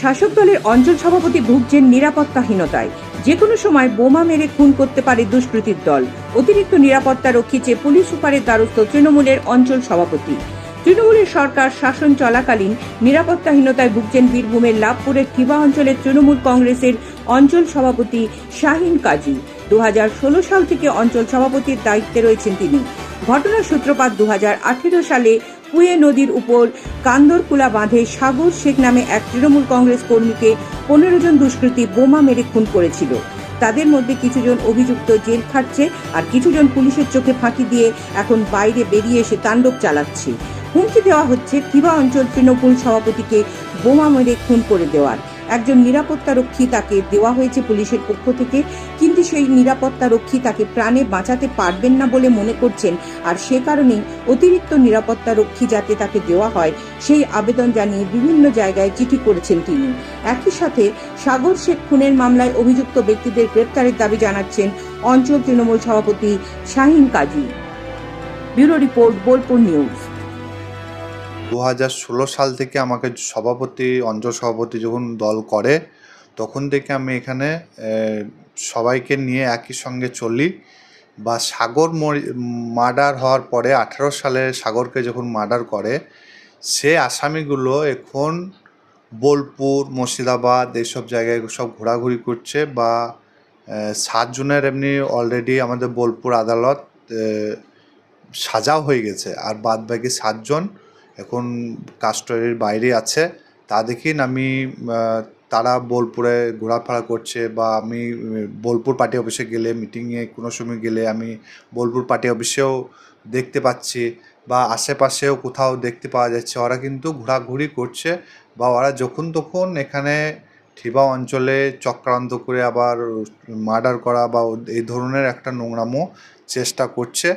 শাসক দলের অঞ্চল সভাপতি ভুগছেন নিরাপত্তাহীনতায়। যে কোনো সময় বোমা মেরে খুন করতে পারে দুষ্কৃতীর দল। অতিরিক্ত নিরাপত্তা রক্ষী চেয়ে পুলিশ সুপারের দ্বারস্থ তৃণমূলের অঞ্চল সভাপতি। তৃণমূলের সরকার শাসন চলাকালীন নিরাপত্তাহীনতায় ভুগছেন বীরভূমের লাভপুরের থিবা অঞ্চলের তৃণমূল কংগ্রেসের অঞ্চল সভাপতি শাহিন কাজী। দু হাজার ষোলো সাল থেকে অঞ্চল সভাপতির দায়িত্বে রয়েছেন তিনি। ঘটনার সূত্রপাত দু হাজার আঠেরো সালে কুয়ে নদীর উপর কান্দরকুলা বাঁধে সাগর শেখ নামে এক তৃণমূল কংগ্রেস কর্মীকে পনেরো জন দুষ্কৃতী বোমা মেরে খুন করেছিল। তাদের মধ্যে কিছুজন অভিযুক্ত জেল খাটছে আর কিছুজন পুলিশের চোখে ফাঁকি দিয়ে এখন বাইরে বেরিয়ে এসে তাণ্ডব চালাচ্ছে। হুমকি দেওয়া হচ্ছে থিবা অঞ্চল তৃণমূল সভাপতিকে বোমা মেরে খুন করে দেওয়ার। একজন নিরাপত্তা রক্ষী তাকে দেওয়া হয়েছে পুলিশের পক্ষ থেকে, কিন্তু সেই নিরাপত্তা রক্ষী তাকে প্রাণে বাঁচাতে পারবেন না বলে মনে করছেন। আর সে কারণেই অতিরিক্ত নিরাপত্তা রক্ষী যাতে তাকে দেওয়া হয়, সেই আবেদন জানিয়ে বিভিন্ন জায়গায় চিঠি করেছেন তিনি। একই সাথে সাগর শেখ খুনের মামলায় অভিযুক্ত ব্যক্তিদের গ্রেপ্তারের দাবি জানাচ্ছেন অঞ্চল তৃণমূল সভাপতি Shahin Kazi. Bureau report Bolpur news. দু হাজার ষোলো সাল থেকে আমাকে সভাপতি অঞ্চল সভাপতি যখন দল করে তখন থেকে আমি এখানে সবাইকে নিয়ে একই সঙ্গে চলি। বা সাগর মার্ডার হওয়ার পরে আঠারো সালে সাগরকে যখন মার্ডার করে সে আসামিগুলো এখন বোলপুর মুর্শিদাবাদ এইসব জায়গায় সব ঘোরাঘুরি করছে বা আহ, সাতজনের এমনি অলরেডি আমাদের বোলপুর আদালত সাজাও হয়ে গেছে। আর বাদ বাকি সাতজন এখন কাস্টডির বাইরে আছে। তা দেখিন আমি তারা বোলপুরে ঘোরাফেরা করছে বা আমি বোলপুর পার্টি অফিসে গেলে, মিটিংয়ে কোনো সময় গেলে আমি বোলপুর পার্টি অফিসেও দেখতে পাচ্ছি বা আশেপাশেও কোথাও দেখতে পাওয়া যাচ্ছে। ওরা কিন্তু ঘোরাঘুরি করছে বা ওরা যখন তখন এখানে ঠিবা অঞ্চলে চক্রান্ত করে আবার মার্ডার করা বা এই ধরনের একটা নোংরামো চেষ্টা করছে।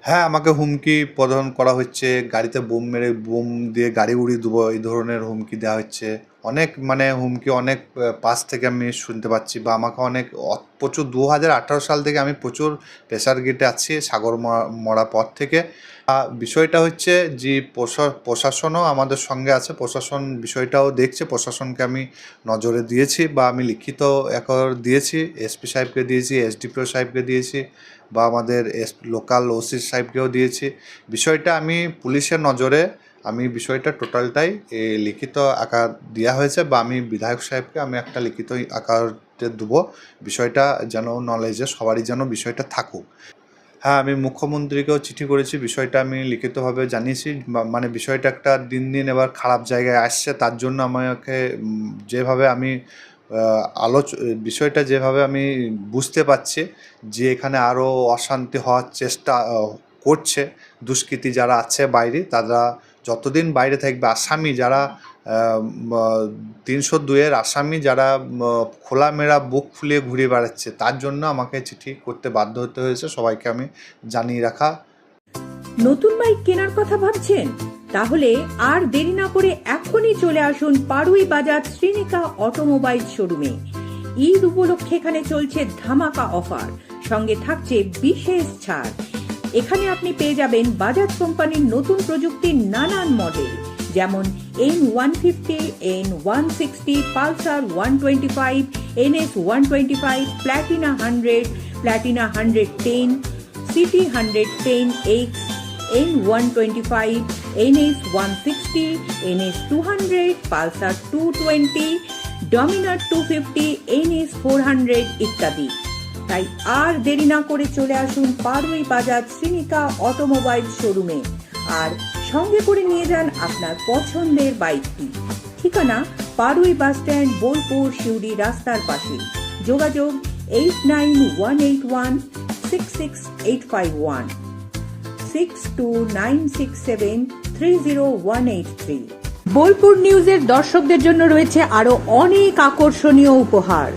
হ্যাঁ আমাকে হুমকি প্রদান করা হচ্ছে, গাড়িতে বোম মেরে, বোম দিয়ে গাড়ি উড়িয়ে দেবো, এই ধরনের হুমকি দেওয়া হচ্ছে। অনেক মানে হুমকি, অনেক পাশ থেকে আমি শুনতে পাচ্ছি বা আমাকে অনেক প্রচুর দু হাজার আঠারো সাল থেকে আমি প্রচুর প্রেশার গেটে আছি সাগর মরা পর থেকে। বিষয়টা হচ্ছে যে প্রশা- প্রশাসনও আমাদের সঙ্গে আছে, প্রশাসন বিষয়টাও দেখছে, প্রশাসনকে আমি নজরে দিয়েছি বা আমি লিখিত একর দিয়েছি এসপি সাহেবকে দিয়েছি এসডিপিও সাহেবকে দিয়েছি বা আমাদের লোকাল ওসি সাহেবকেও দিয়েছি। বিষয়টা আমি পুলিশের নজরে আমি বিষয়টা টোটালটাই লিখিত আকার দেওয়া হয়েছে বা আমি বিধায়ক সাহেবকে আমি একটা লিখিত আকারে দেবো। বিষয়টা যেন নলেজে সবারই যেন বিষয়টা থাকুক। হ্যাঁ আমি মুখ্যমন্ত্রীকেও চিঠি করেছি, বিষয়টা আমি লিখিতভাবে জানিয়েছি মানে বিষয়টা একটা দিন দিন এবার খারাপ জায়গায় আসছে, তার জন্য আমাকে যেভাবে আমি আলোচ, বিষয়টা যেভাবে আমি বুঝতে পারছি যে এখানে আরও অশান্তি হওয়ার চেষ্টা করছে, দুষ্কৃতী যারা আছে বাইরে, তারা যতদিন বাইরে থাকবে, আসামি যারা তিনশো দুইয়ের আসামি যারা খোলামেলা বুক ফুলিয়ে ঘুরে বেড়াচ্ছে, তার জন্য আমাকে চিঠি করতে বাধ্য হতে হয়েছে। সবাইকে আমি জানিয়ে রাখা। নতুন বাইক কেনার কথা ভাবছেন? তাহলে আর দেরি না করে এখনই চলে আসুন পাড়ুই বাজার শ্রীনিকা অটোমোবাইল শোরুমে। ঈদ উপলক্ষে এখানে চলছে ধামাকা অফার। সঙ্গে থাকছে বিশেষ ছাড়। এখানে আপনি পেয়ে যাবেন বাজাজ কোম্পানির নতুন প্রযুক্তির নানান মডেল যেমন N one fifty N one sixty Pulsar one twenty five NS one twenty five Platina hundred Platina hundred ten CT hundred ten X N one twenty five NS one sixty NS two hundred Pulsar two twenty Dominar two fifty NS four hundred ইত্যাদি। তাই আর দেরি না করে চলে আসুন পারুই বাজার Shrinika automobile শোরুমে। আর সঙ্গে করে নিয়ে যান আপনার পছন্দের বাইকটি। ঠিকানা পারুই বাস স্ট্যান্ড, বোলপুর শিউড়ি রাস্তার পাশে। যোগাযোগ eight nine one eight one six six eight five one. Six two nine six seven three zero one eight three. Bolpur নিউজের দর্শকদের জন্য রয়েছে আরও অনেক আকর্ষণীয় উপহার।